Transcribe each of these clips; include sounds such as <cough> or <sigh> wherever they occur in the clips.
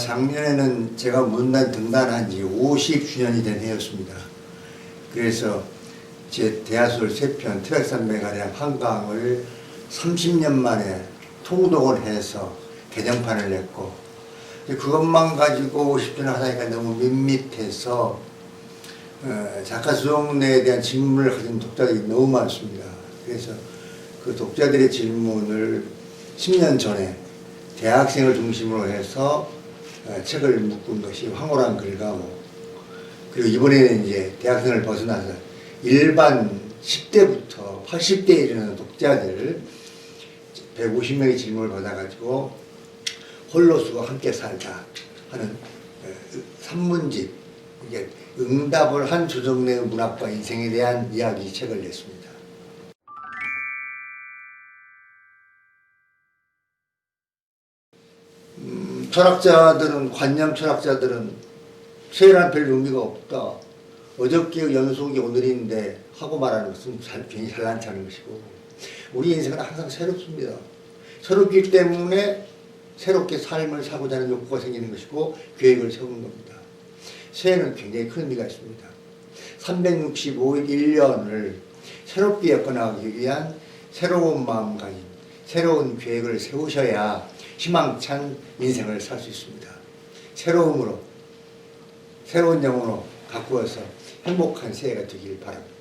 작년에는 제가 문단 등단한 지 50주년이 된 해였습니다. 그래서 제 대하솔 세편 트랙산맥아리랑 한강을 30년 만에 통독을 해서 개정판을 냈고 그것만 가지고 50주년 하다니까 너무 밋밋해서 어, 작가 수정래에 대한 질문을 가진 독자들이 너무 많습니다. 그래서 그 독자들의 질문을 10년 전에 대학생을 중심으로 해서 어, 책을 묶은 것이 황홀한 글가고 그리고 이번에는 이제 대학생을 벗어나서 일반 10대부터 80대에 이르는 독자들 150명의 질문을 받아가지고 홀로수와 함께 살다 하는 어, 산문집 이게 응답을 한 조정래 문학과 인생에 대한 이야기 책을 냈습니다. 철학자들은 관념 철학자들은 세일한 별 의미가 없다. 어저께 연속이 오늘인데 하고 말하는 것은 잘, 괜히 않은 것이고 우리 인생은 항상 새롭습니다. 새롭기 때문에 새롭게 삶을 살고자 하는 욕구가 생기는 것이고 계획을 세우는 겁니다. 새해는 굉장히 큰 의미가 있습니다. 365일 1년을 새롭게 엮어나가기 위한 새로운 마음가짐, 새로운 계획을 세우셔야 희망찬 인생을 살 수 있습니다. 새로움으로, 새로운 영혼으로 가꾸어서 행복한 새해가 되길 바랍니다.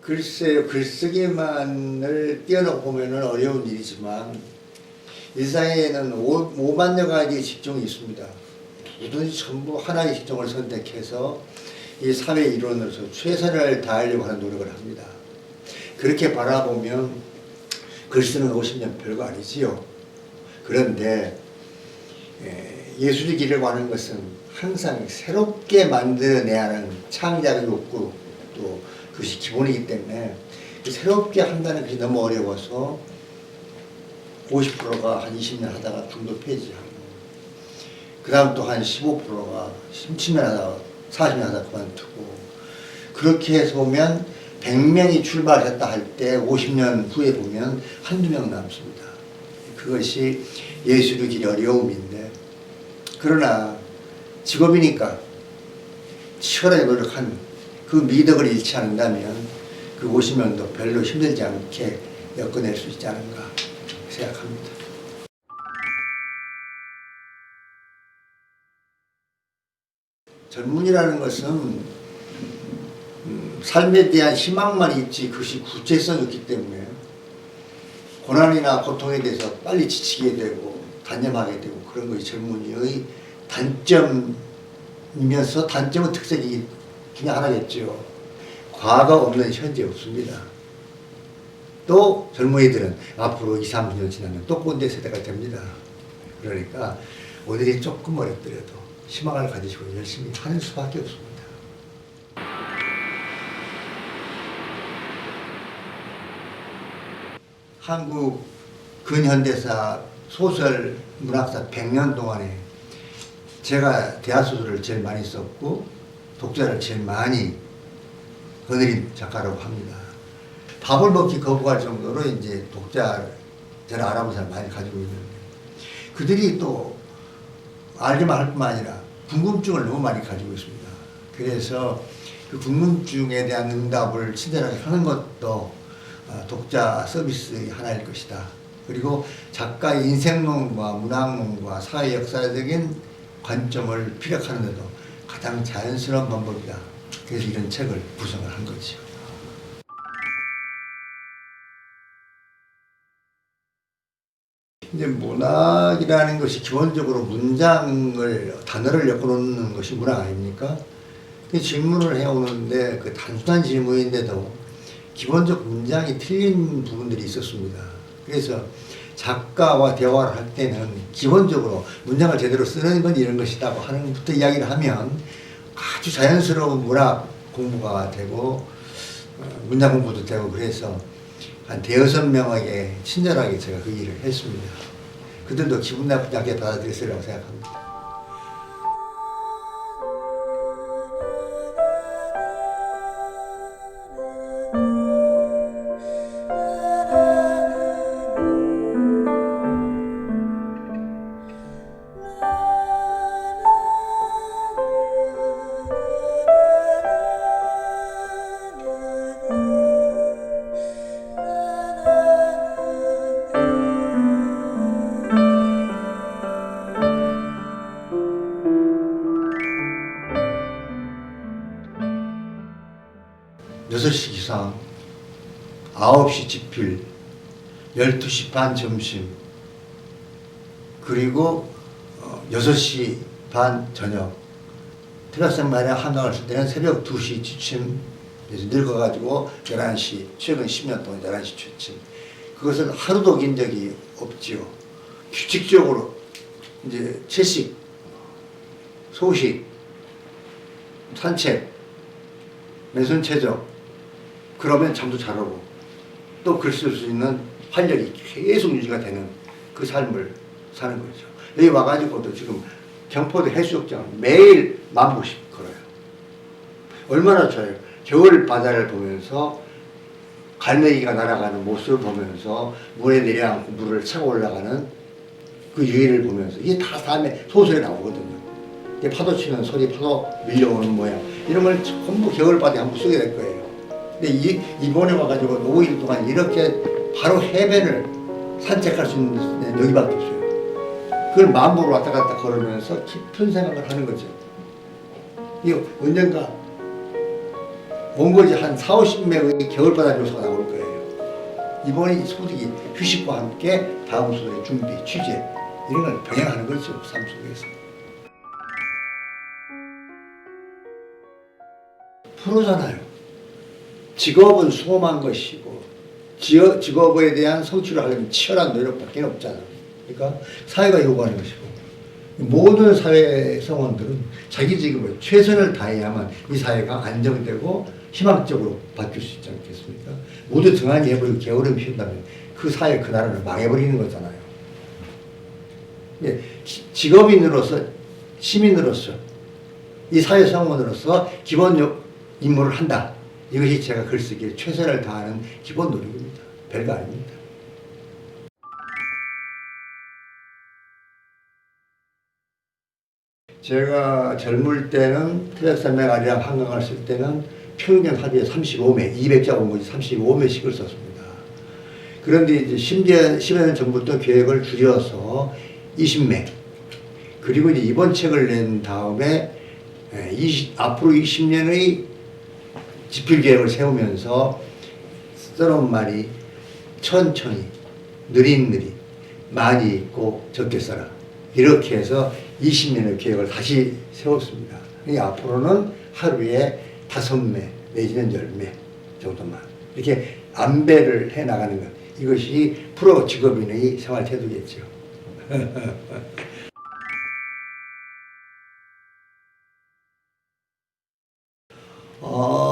글쎄요, 글쓰기만을 띄어놓고 보면 어려운 일이지만 일상에는 5, 만여 가지 직종이 있습니다. 누구든지 전부 하나의 직종을 선택해서 이 사회 일원으로서 최선을 다하려고 하는 노력을 합니다. 그렇게 바라보면 글 쓰는 50년 별거 아니지요. 그런데 예, 예술의 길이라고 하는 것은 항상 새롭게 만들어내야 하는 창작 욕구 또 그것이 기본이기 때문에 그 새롭게 한다는 것이 너무 어려워서 50%가 한 20년 하다가 중도 폐지하고 그 다음 또 한 15%가 10년 하다가 40년 하다가 그만두고 그렇게 해서 보면 100명이 출발했다 할 때 50년 후에 보면 한두 명 남습니다. 그것이 예술의 길 어려움인데 그러나 직업이니까 치열하게 노력한 그 미덕을 잃지 않는다면 그 50년도 별로 힘들지 않게 엮어낼 수 있지 않은가 생각합니다. 젊은이라는 것은 음, 삶에 대한 희망만 있지 그것이 구체성이 없기 때문에 고난이나 고통에 대해서 빨리 지치게 되고 단념하게 되고 그런 것이 젊은이의 단점이면서 단점은 특색이 그냥 하나겠죠. 과거 없는 현재 없습니다. 또 젊은이들은 앞으로 2, 3년 지나면 또 꼰대 세대가 됩니다. 그러니까 오늘이 조금 어렵더라도 희망을 가지시고 열심히 하는 수밖에 없습니다. 한국 근현대사 소설 문학사 100년 동안에 제가 대하소설을 제일 많이 썼고 독자를 제일 많이 거느린 작가라고 합니다. 밥을 먹기 거부할 정도로 이제 독자 저를 알아보는 사람 많이 가지고 있는데 그들이 또 알기만 할 뿐만 아니라 궁금증을 너무 많이 가지고 있습니다. 그래서 그 궁금증에 대한 응답을 친절하게 하는 것도 어, 독자 서비스의 하나일 것이다. 그리고 작가의 인생론과 문학론과 사회 역사적인 관점을 피력하는 데도 가장 자연스러운 방법이다. 그래서 이런 책을 구성을 한 거죠. 이제 문학이라는 것이 기본적으로 문장을 단어를 엮어놓는 것이 문학 아닙니까? 그 질문을 해오는데 그 단순한 질문인데도 기본적 문장이 틀린 부분들이 있었습니다. 그래서 작가와 대화를 할 때는 기본적으로 문장을 제대로 쓰는 건 이런 것이다고 하는 부터 이야기를 하면 아주 자연스러운 문학 공부가 되고 어, 문장 공부도 되고 그래서 한 대여섯 명에게 친절하게 제가 그 일을 했습니다. 그들도 기분 나쁘지 않게 받아들였으리라고 생각합니다. 6시 기상, 9시 집필, 12시 반 점심, 그리고 어, 6시 반 저녁. 특학생 말에 한강을 쓸 때는 새벽 2시 취침, 그래서 늙어가지고 11시, 최근 10년 동안 11시 취침. 그것을 하루도 어긴 적이 없지요. 규칙적으로 이제 채식, 소식, 산책, 맨손 체적, 그러면 잠도 잘 오고 또 글 쓸 수 있는 활력이 계속 유지가 되는 그 삶을 사는 거죠. 여기 와가지고도 지금 경포도 해수욕장 매일 만 보씩 걸어요. 얼마나 좋아요. 겨울 바다를 보면서 갈매기가 날아가는 모습을 보면서 물에 내려앉고 물을 차고 올라가는 그 유의를 보면서 이게 다 다음에 소설에 나오거든요. 파도 치는 소리, 파도 밀려오는 모양 이런 걸 전부 겨울 바다에 한번 쓰게 될 거예요. 근데 이, 이번에 와가지고 5일 동안 이렇게 바로 해변을 산책할 수 있는 데는 여기밖에 없어요. 그걸 마음으로 왔다 갔다 걸으면서 깊은 생각을 하는 거죠. 이거 언젠가 몽골지 한 4, 50명의 겨울바다 묘사가 나올 거예요. 이번에 이 소득이 휴식과 함께 다음 소설의 준비, 취재 이런 걸 병행하는 거죠. 삶 속에서. 프로잖아요. 직업은 수험한 것이고 직업에 대한 성취를 하려면 치열한 노력밖에 없잖아. 그러니까 사회가 요구하는 것이고 모든 사회 성원들은 자기 직업을 최선을 다해야만 이 사회가 안정되고 희망적으로 바뀔 수 있지 않겠습니까? 모두 등한히 해버리고 게으름 피운다면 그 사회 그 나라를 망해버리는 거잖아요. 예, 지- 직업인으로서 시민으로서 이 사회 성원으로서 기본 요- 임무를 한다. 이것이 제가 글 쓰기에 최선을 다하는 기본 노력입니다. 별거 아닙니다. 제가 젊을 때는 태백산맥 아리랑 한강을 쓸 때는 평균 하루에 35매, 200자 원고지 35매씩을 썼습니다. 그런데 이제 10년, 10여 년 전부터 계획을 줄여서 20매. 그리고 이제 이번 책을 낸 다음에 20, 앞으로 20년의 지필 계획을 세우면서 써놓은 말이 천천히, 느릿느릿, 많이 읽고 적게 써라. 이렇게 해서 20년의 계획을 다시 세웠습니다. 이 앞으로는 하루에 다섯 매 내지는 열 매 정도만 이렇게 안배를 해 나가는 것 이것이 프로 직업인의 생활 태도겠죠. <laughs> 어,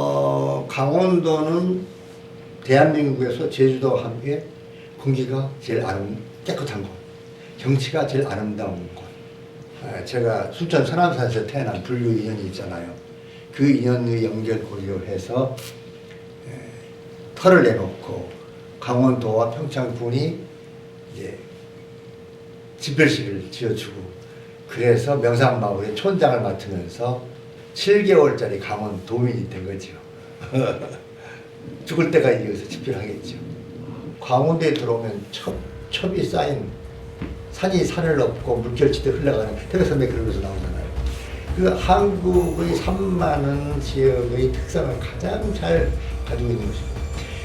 강원도는 대한민국에서 제주도와 함께 공기가 제일 아름 깨끗한 곳, 경치가 제일 아름다운 곳. 아, 제가 순천 서남사에서 태어난 불교 인연이 있잖아요. 그 인연의 연결 고리해서 털을 내놓고 강원도와 평창군이 이제 집별식을 지어주고 그래서 명상마을의 촌장을 맡으면서 7개월짜리 강원 도민이 된 거죠. <laughs> 죽을 때까지 여기서 집필하겠죠. 강원도에 들어오면 첩, 첩이 쌓인 산이 산을 넘고 물결치듯 흘러가는 태백산맥 그러면서 나오잖아요. 그 한국의 산 많은 지역의 특성을 가장 잘 가지고 있는 것입니다.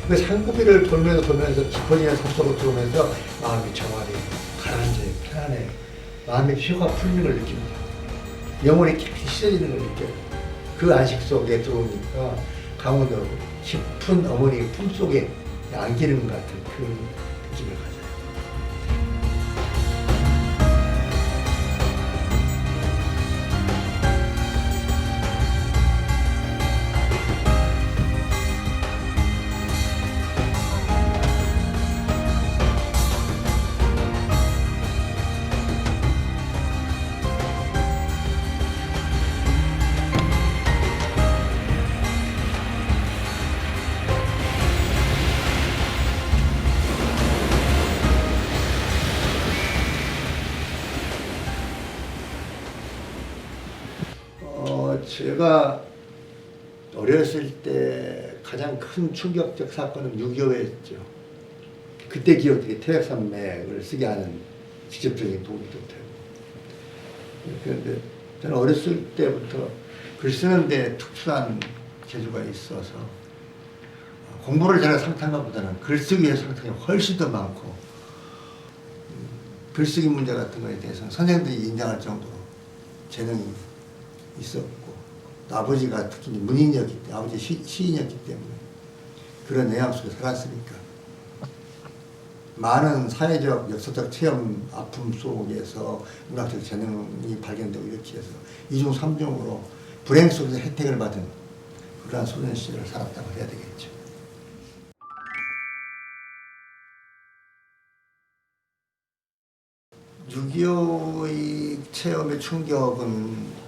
그 산고비를 돌면서 돌면서 깊어지는 산속으로 들어오면서 마음이 정화돼 가라앉아요. 편안해. 마음의 피가 풀리는 걸 느낍니다. 영혼이 깊이 씻어지는 걸 느껴요. 그 안식 속에 들어오니까 강원도 깊은 어머니 품속에 안기는 것 같은 그 느낌을 가져요. 어, 제가 어렸을 때 가장 큰 충격적 사건은 6.25였죠. 그때 기억들이 태백산맥을 쓰게 하는 직접적인 도움도 되고. 그런데 저는 어렸을 때부터 글 쓰는 데 특수한 재주가 있어서 공부를 제가 상탄 것보다는 글쓰기의 상탄이 훨씬 더 많고 음, 글쓰기 문제 같은 거에 대해서는 선생님들이 인정할 정도로 재능이 있었고 또 아버지가 특히 문인이었기 때문에 아버지 시, 시인이었기 때문에 그런 내용 속에 살았으니까 많은 사회적 역사적 체험 아픔 속에서 문학적 재능이 발견되고 이렇게 해서 이중 삼중으로 불행 속에서 혜택을 받은 그러한 소년 시절을 살았다고 해야 되겠죠. (6.25의) 체험의 충격은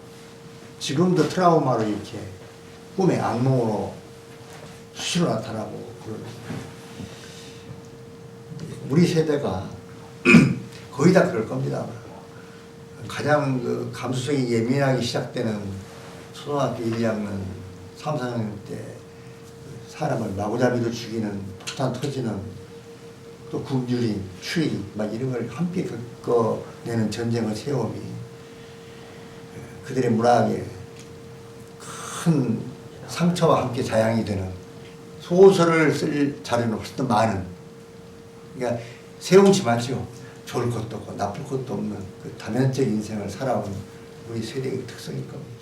지금도 트라우마로 이렇게 꿈의 악몽으로 수시로 나타나고 그러는 우리 세대가 <clears throat> 거의 다 그럴 겁니다. 가장 그 감수성이 예민하게 시작되는 초등학교 1, 2학년, 3, 4학년 때 사람을 마구잡이로 죽이는 폭탄 터지는 또 굶주림, 추위 막 이런 걸 함께 겪어내는 전쟁의 세움이 그들의 문학에 큰 상처와 함께 자양이 되는 소설을 쓸 자료는 훨씬 더 많은 그러니까 세운치 맞죠. 좋을 것도 없고 나쁠 것도 없는 그 다면적 인생을 살아온 우리 세대의 특성일 겁니다.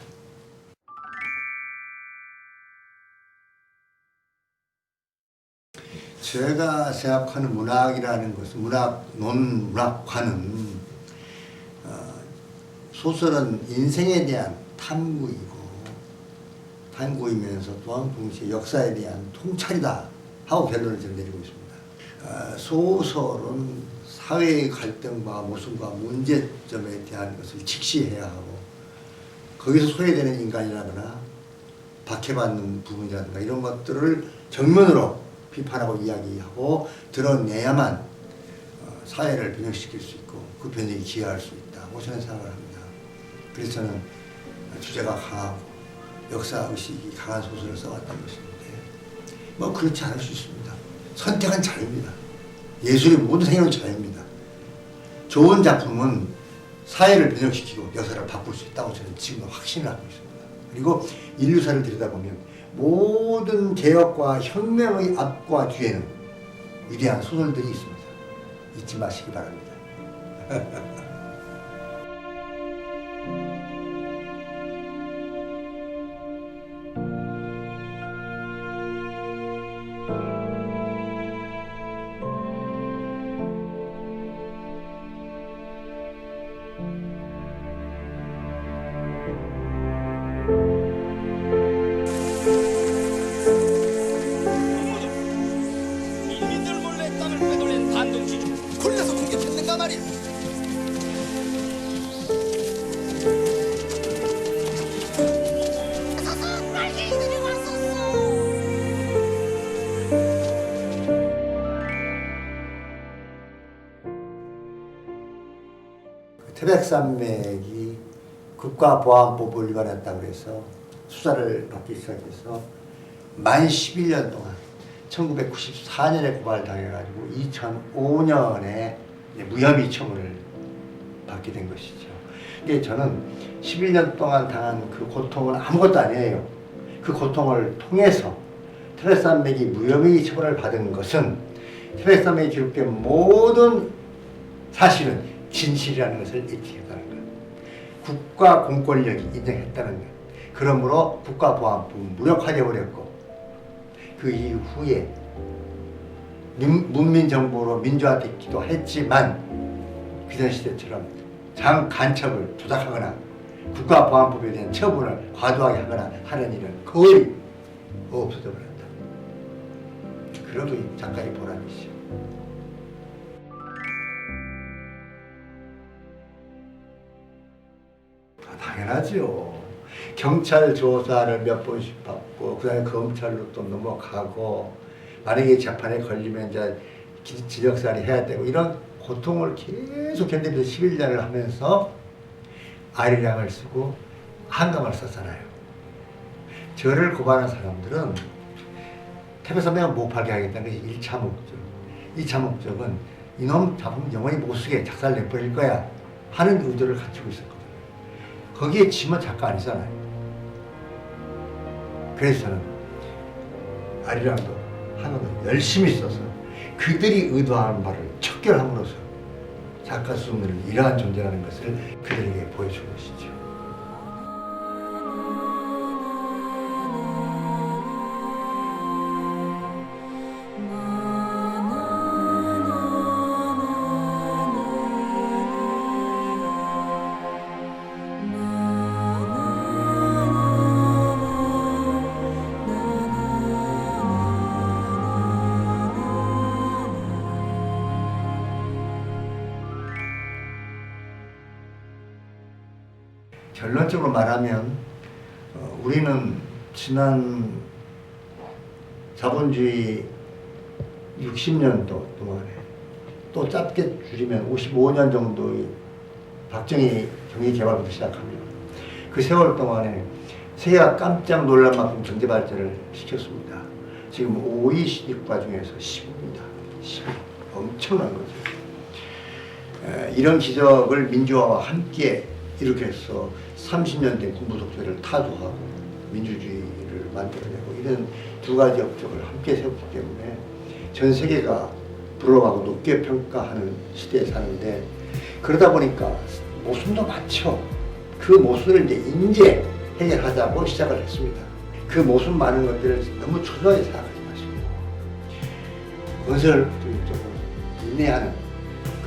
제가 생각하는 문학이라는 것은 문학 논 문학과는 어, 소설은 인생에 대한 탐구이고 탐구이면서 또한 동시에 역사에 대한 통찰이다 하고 결론을 지금 내리고 있습니다. 어, 소설은 사회의 갈등과 모순과 문제점에 대한 것을 직시해야 하고 거기서 소외되는 인간이라거나 박해받는 부분이라든가 이런 것들을 정면으로 비판하고 이야기하고 드러내야만 어, 사회를 변혁시킬 수 있고 그 변혁이 기여할 수 있다고 저는 생각을 합니다. 그래서 저는 주제가 강하고 역사 의식이 강한 소설을 써왔다는 것인데 뭐 그렇지 않을 수 있습니다. 선택은 자유입니다. 예술의 모든 생애는 자유입니다. 좋은 작품은 사회를 변혁시키고 역사를 바꿀 수 있다고 저는 지금 확신을 하고 있습니다. 그리고 인류사를 들여다보면 모든 개혁과 혁명의 앞과 뒤에는 위대한 소설들이 있습니다. 잊지 마시기 바랍니다. <laughs> 태백산맥이 국가보안법을 위반했다고 해서 수사를 받기 시작해서 만 11년 동안 1994년에 고발당해가지고 2005년에 무혐의 처분을 받게 된 것이죠. 근데 저는 11년 동안 당한 그 고통은 아무것도 아니에요. 그 고통을 통해서 태백산맥이 무혐의 처분을 받은 것은 태백산맥에 기록된 모든 사실은 진실이라는 것을 입증했다는 것. 국가 공권력이 인정했다는 것. 그러므로 국가보안법은 무력화되어 버렸고 그 이후에 민- 문민정부로 민주화 됐기도 했지만 그전 시대처럼 장 간첩을 조작하거나 국가보안법에 대한 처분을 과도하게 하거나 하는 일은 거의 없어져 버렸다. 그러도 이 작가의 보람이죠. 당연하죠. 경찰 조사를 몇 번씩 받고 그다음에 검찰로 또 넘어가고 만약에 재판에 걸리면 이제 기- 지역살이 해야 되고 이런 고통을 계속 견디면서 11년을 하면서 아리랑을 쓰고 한강을 썼잖아요. 저를 고발한 사람들은 태백산맥을 못 팔게 하겠다는 게 1차 목적. 2차 목적은 이놈 작품 영원히 못 쓰게 작살 내버릴 거야 하는 의도를 갖추고 있었거든요. 거기에 지면 작가 아니잖아요. 그래서 저는 아리랑도 하나도 열심히 써서 그들이 의도하는 바를 척결함으로써 작가 수능은 이러한 존재라는 것을 그들에게 보여준 것이죠. 결론적으로 말하면 어, 우리는 지난 자본주의 60년도 동안에 또 짧게 줄이면 55년 정도의 박정희 경제개발부터 시작하면 그 세월 동안에 세계가 깜짝 놀랄 만큼 경제 발전을 시켰습니다. 지금 5위 국가 중에서 10위입니다. 10위. 엄청난 거죠. 에, 이런 기적을 민주화와 함께 일으켜서 30년 된 군부 독재를 타도하고 민주주의를 만들어내고 이런 두 가지 업적을 함께 세웠기 때문에 전 세계가 부러워하고 높게 평가하는 시대에 사는데 그러다 보니까 모순도 많죠. 그 모순을 이제 인재 해결하자고 시작을 했습니다. 그 모순 많은 것들을 너무 초조하게 생각하지 마시고 건설적으로 인내하는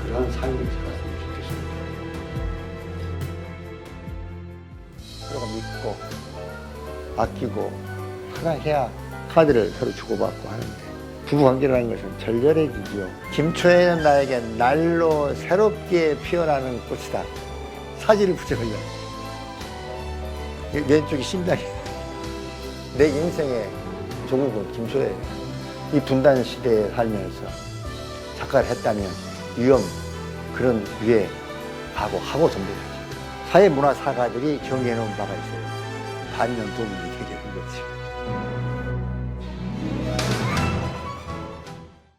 그런 삶을 아끼고 사랑해야 카드를 서로 주고받고 하는데 부부관계라는 것은 절절해지지요. 김초혜는 나에게 날로 새롭게 피어나는 꽃이다. 사진을 붙여걸려. 왼쪽이 심장이. 내 인생의 조국은 김초혜. 이 분단 시대에 살면서 작가를 했다면 위험 그런 위에 하고 하고 전부 사회문화 사가들이 정해놓은 바가 있어요. 반년 도움이 되게 된 거죠.